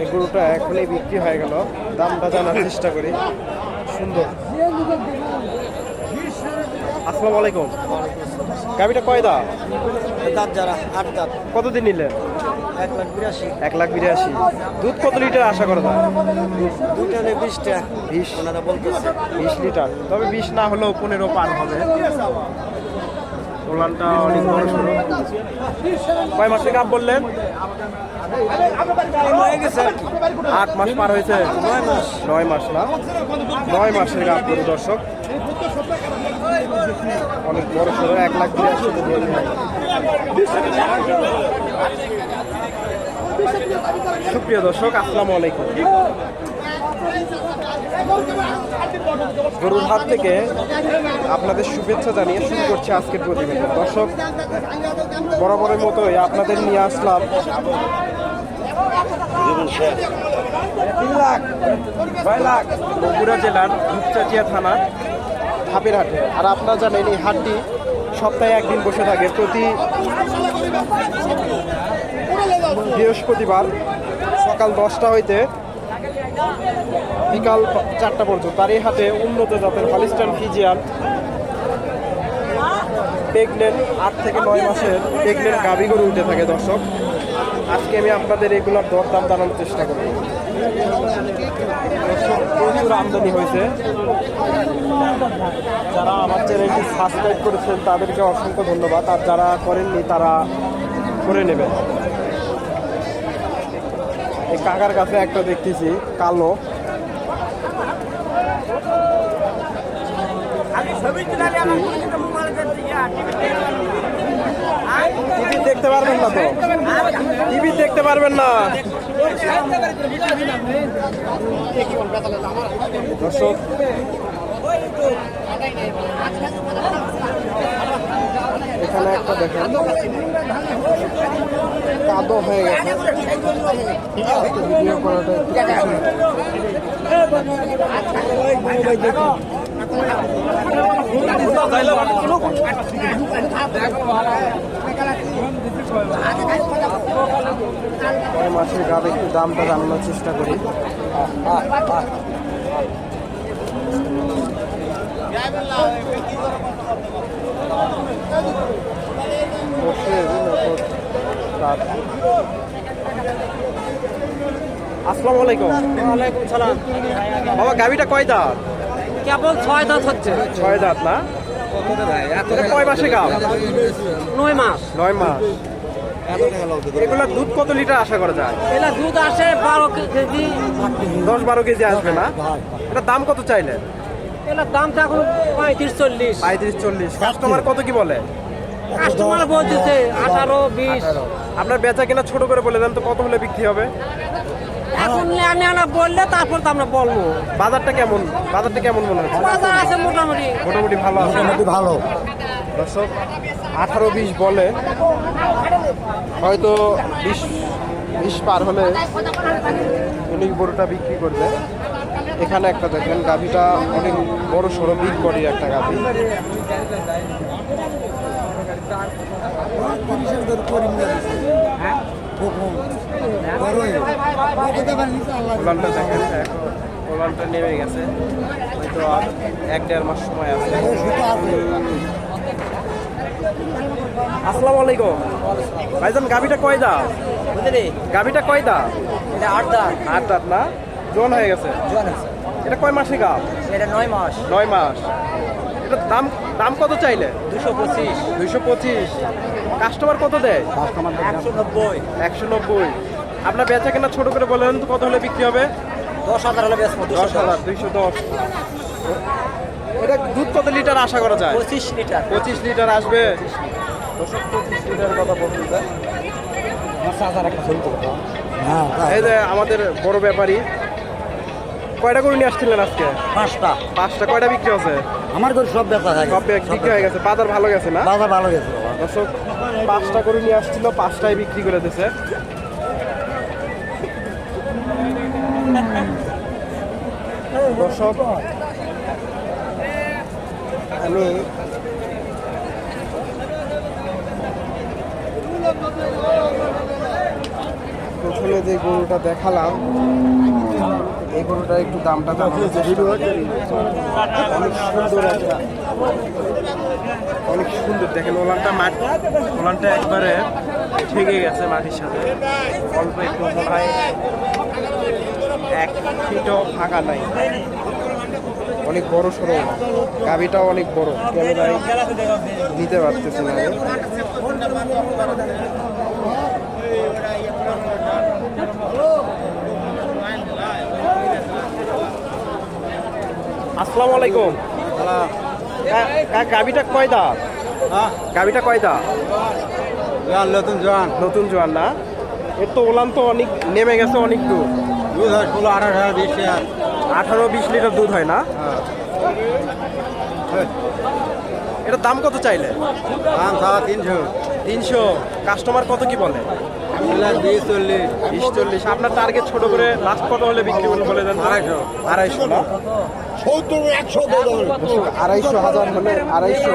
এই গরুটা এখনই বিক্রি হয়ে গেল। দামটা জানার চেষ্টা করি। সুন্দর। আসসালামু আলাইকুম। গাবিটা কয় দা দাঁত যারা আট দাঁত। কতদিন নিলেন? এক লাখ বিরাশি। এক লাখ বিরাশি। দুধ কত লিটার আশা করা যায়? দুইটা হলে বিশটা বিশ। ওনারা বলতেছে। বিশ লিটার। তবে বিশ না হলেও পনেরো পার হবে। ওলানটা অনেক বড় সড়ো কয় মাসে কাপ বললেন? হয়ে গেছে আর কি। আট মাস পার হয়েছে। নয় মাস। নয় মাস না? নয় মাসের গাপ গরু, দর্শক। অনেক বড় সড়ো এক লাখ সুপ্রিয় দর্শক, আসসালামু আলাইকুম। গরুর হাট থেকে আপনাদের শুভেচ্ছা জানিয়ে শুরু করছে আজকের প্রতিবেদন। দর্শক, বরাবরের মতোই আপনাদের নিয়ে আসলাম। লাখ লাখ, বগুড়া জেলার ধূপচাচিয়া থানার ধাপের হাটে আর আপনারা জানেন, এই হাটটি সপ্তাহে একদিন বসে থাকে। প্রতি বৃহস্পতিবার সকাল দশটা হইতে বিকাল চারটা পর্যন্ত। আর এই হাটে উন্নত জাতের হলিস্টান ফিজিয়ান। প্রেগনেন্ট আট থেকে নয় মাসের প্রেগনেন্ট গাভী গরু উঠে থাকে, দর্শক। আজকে আমি আপনাদের এগুলোর দরদাম জানানোর চেষ্টা করব। প্রচুর আমদানি হয়েছে। যারা আমার চ্যানেলটি সাবস্ক্রাইব করেছেন, তাদেরকে অসংখ্য ধন্যবাদ। আর যারা করেননি, তারা করে নেবেন। এই কাকার কাছে একটা দেখতেছি, কালো। টিভি দেখতে পারবেন না তো? টিভি দেখতে পারবেন না। দর্শক এখানে একটা দেখেন। কাদো হয়ে গেছে। ভিডিও করাটা মাসের গাবে একটু দামটা জানানোর চেষ্টা করি। বসে আসসালামু আলাইকুম। ওয়ালাইকুম সালাম। বাবা গাবিটা কয় দাঁত? কেবল ছয় দাঁত হচ্ছে। ছয় দাঁত না? কয় মাসে গাব? নয় মাস। নয় মাস। এগুলা দুধ কত লিটার আশা করা যায়? এলা দুধ আসে বারো কেজি। দশ বারো কেজি আসবে না? এটা দাম কত চাইলে এলা দামটা এখন পঁয়ত্রিশ চল্লিশ। পঁয়ত্রিশ চল্লিশ। কাস্টমার কত কি বলে? কাস্টমার বলতেছে আঠারো বিশ। আপনার বেচা কিনা ছোট করে বলে দেন তো কত হলে বিক্রি হবে? এখন আমি আনা বললে তারপর তো আমরা বলব। বাজারটা কেমন? বাজারটা কেমন মনে হচ্ছে? বাজার আছে মোটামুটি। মোটামুটি ভালো আছে। মোটামুটি ভালো। দর্শক আঠারো বিশ বলে। হয়তো বিশ বিশ পার হলে উনি গরুটা বিক্রি করবে। এখানে একটা দেখেন গাভিটা অনেক বড় সড়ো বিগ বডির একটা গাভি। ওলানটা নেমে গেছে। হয়তো আর এক দেড় মাস সময় আছে। আসসালামু আলাইকুম। ভাইজান গাভিটা কয় দা বুঝলি গাভিটা কয় দা এটা আট দাঁত আট দাঁত না? জোন হয়ে গেছে। জোয়ান এটা কয় মাসে গাভ এটা নয় মাস। নয় মাস। এটা দাম দাম কত চাইলে? দুশো পঁচিশ। দুইশো পঁচিশ। কাস্টমার কত দেয়? একশো নব্বই। একশো নব্বই। আপনার বেচা কেনা ছোট করে বলেন তো কত হলে বিক্রি হবে? দশ হাজার হলে বেশ দশ হাজার দুইশো দশ। এটা দুধ কত লিটার আশা করা যায়? পঁচিশ লিটার। পঁচিশ লিটার আসবে। পঁচিশ লিটার। কথা বলতে এই যে আমাদের বড় ব্যাপারী কয়টা করে নিয়ে আসছিলেন আজকে? পাঁচটা। পাঁচটা কয়টা বিক্রি হচ্ছে আমার ঘরে সব বেচা থাকে সব বিক্রি হয়ে গেছে। বাজার ভালো গেছে না? বাজার ভালো গেছে দর্শক পাঁচটা করে নিয়ে আসছিল পাঁচটায় বিক্রি করে দিছে। দর্শক আমি প্রথমে যে গরুটা দেখালাম এই গরুটার একটু দামটা অনেক সুন্দর অনেক সুন্দর। দেখেন, ওলানটা মাটি ওলানটা একবারে ঠেকে গেছে মাটির সাথে। অল্প একটু মনে এক ফিটও ফাঁকা নাই। অনেক বড় সড়ো গাভিটাও অনেক বড়। নিতে পারতেছি না। আসসালামু আলাইকুম। কা- কা- গাভিটা কয় দাঁত গাভিটা কয় দাঁত নতুন জোয়ান। নতুন জোয়ান না? এর তো ওলান তো অনেক নেমে গেছে অনেক দূর। দুধ হয় ষোলো আঠারো হাজার বিশ হাজার আঠারো বিশ লিটার দুধ হয় না? এটার দাম কত চাইলে? দাম খাওয়া তিনশো। তিনশো। কাস্টমার কত কি বলে? বিশ চল্লিশ। বিশ চল্লিশ। আপনার টার্গেট ছোট করে লাস্ট কত হলে বিক্রি করবেন বলে দেন? আড়াইশো। আড়াইশো না? আড়াইশো হাজার হলে আড়াইশো।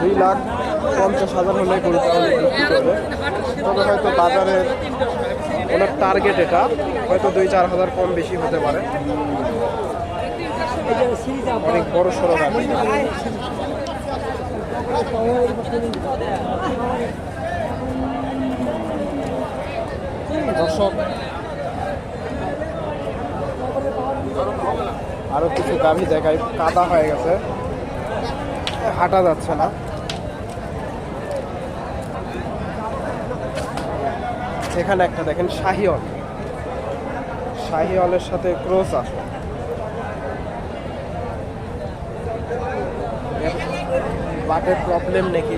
দুই লাখ পঞ্চাশ হাজার হলে বিক্রি করবে। তবে হয়তো বাজারের ওনার টার্গেট এটা, হয়তো দুই চার হাজার কম বেশি হতে পারে। অনেক বড় সড়ো গাড়ি দর্শক আরও কিছু দামি দেখায় কাদা হয়ে গেছে। হাঁটা যাচ্ছে না। এখানে একটা দেখেন শাহিওল শাহিওলের সাথে ক্রস আছে। বাটের প্রবলেম নাকি?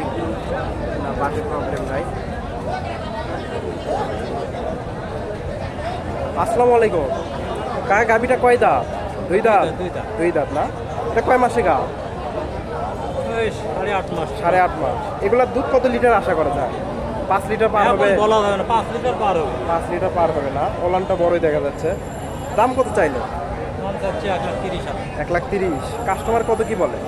না বাটের প্রবলেম নাই। আসসালামু আলাইকুম। কার গাভিটা কয় দাঁত দুই দাঁত? দুই দাঁত। না? এটা কয় মাসে গা সাড়ে আট মাস। সাড়ে আট মাস। এগুলার দুধ কত লিটার আশা করা যায়? পাঁচ লিটার পার হবে? বলা যাবে না। পাঁচ লিটার পার হবে। পাঁচ লিটার পার হবে না। ওলানটা বড়ই দেখা যাচ্ছে। দাম কত চাইলে? দাম চাচ্ছে এক লাখ তিরিশ এক লাখ তিরিশ। কাস্টমার কত কি বলে?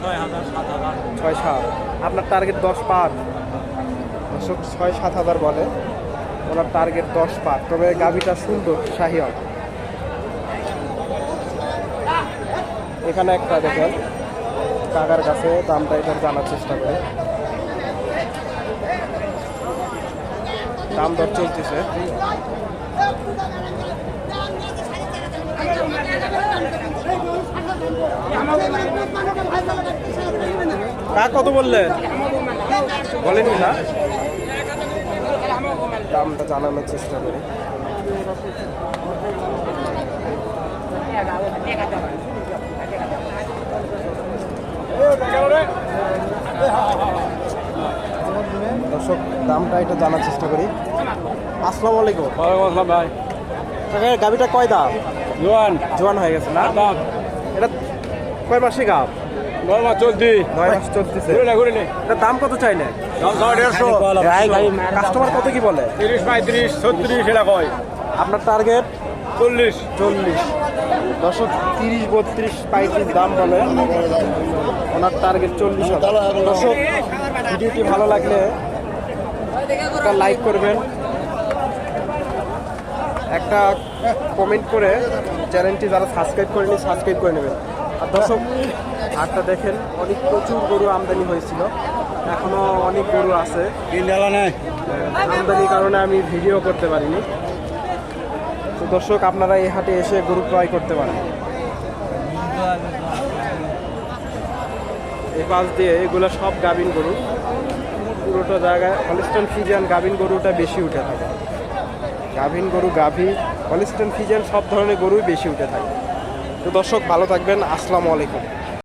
ছয় হাজার সাত হাজার। ছয় সাত। আপনার টার্গেট দশ পার। ছয় সাত হাজার বলে। ওনার টার্গেট দশ পার। তবে গাভিটা সুন্দর শাহিয়াল এখানে একটা দেখেন, কাকার কাছে দামটা এটার জানার চেষ্টা করে। দাম দর চলতেছে। কাক কত বললে বলেনি না? দামটা জানানোর চেষ্টা করি। দর্শক দামটা এটা জানার চেষ্টা করি। আসসালামু আলাইকুম। ভাই। কাকা, গাভিটা কয় দাম জোয়ান। জোয়ান হয়ে গেছে না? দাম এটা কয় মাসে গাভ? নয় মাস চলতি। নয় মাস চলতেছে। ঘুরে না ঘুরে নে। এটা দাম কত চাইলে? কাস্টমার কত কি বলে? তিরিশ পঁয়ত্রিশ ছত্রিশ এটা কয়। আপনার টার্গেট চল্লিশ। চল্লিশ। দশক তিরিশ বত্রিশ পঁয়ত্রিশ দাম বলে। ওনার টার্গেট চল্লিশ দর্শক ভিডিওটি ভালো লাগলে একটা লাইক করবেন। একটা কমেন্ট করে চ্যানেলটি যারা সাবস্ক্রাইব করেনি সাবস্ক্রাইব করে নেবেন। আর দর্শক হাটটা দেখেন অনেক প্রচুর গরু আমদানি হয়েছিল। এখনও অনেক গরু আছে। আমদানির কারণে আমি ভিডিও করতে পারিনি। দর্শক, আপনারা এই হাটে এসে গরু ক্রয় করতে পারেন। এই পাশ দিয়ে এগুলো সব গাভিন গরু। পুরোটা জায়গায় হলিস্টন ফিজিয়ান গাভিন গরুটা বেশি উঠে থাকে। গাভিন গরু, গাভী হলিস্টন ফিজিয়ান সব ধরনের গরুই বেশি উঠে থাকে। তো দর্শক, ভালো থাকবেন। আসসালামু আলাইকুম।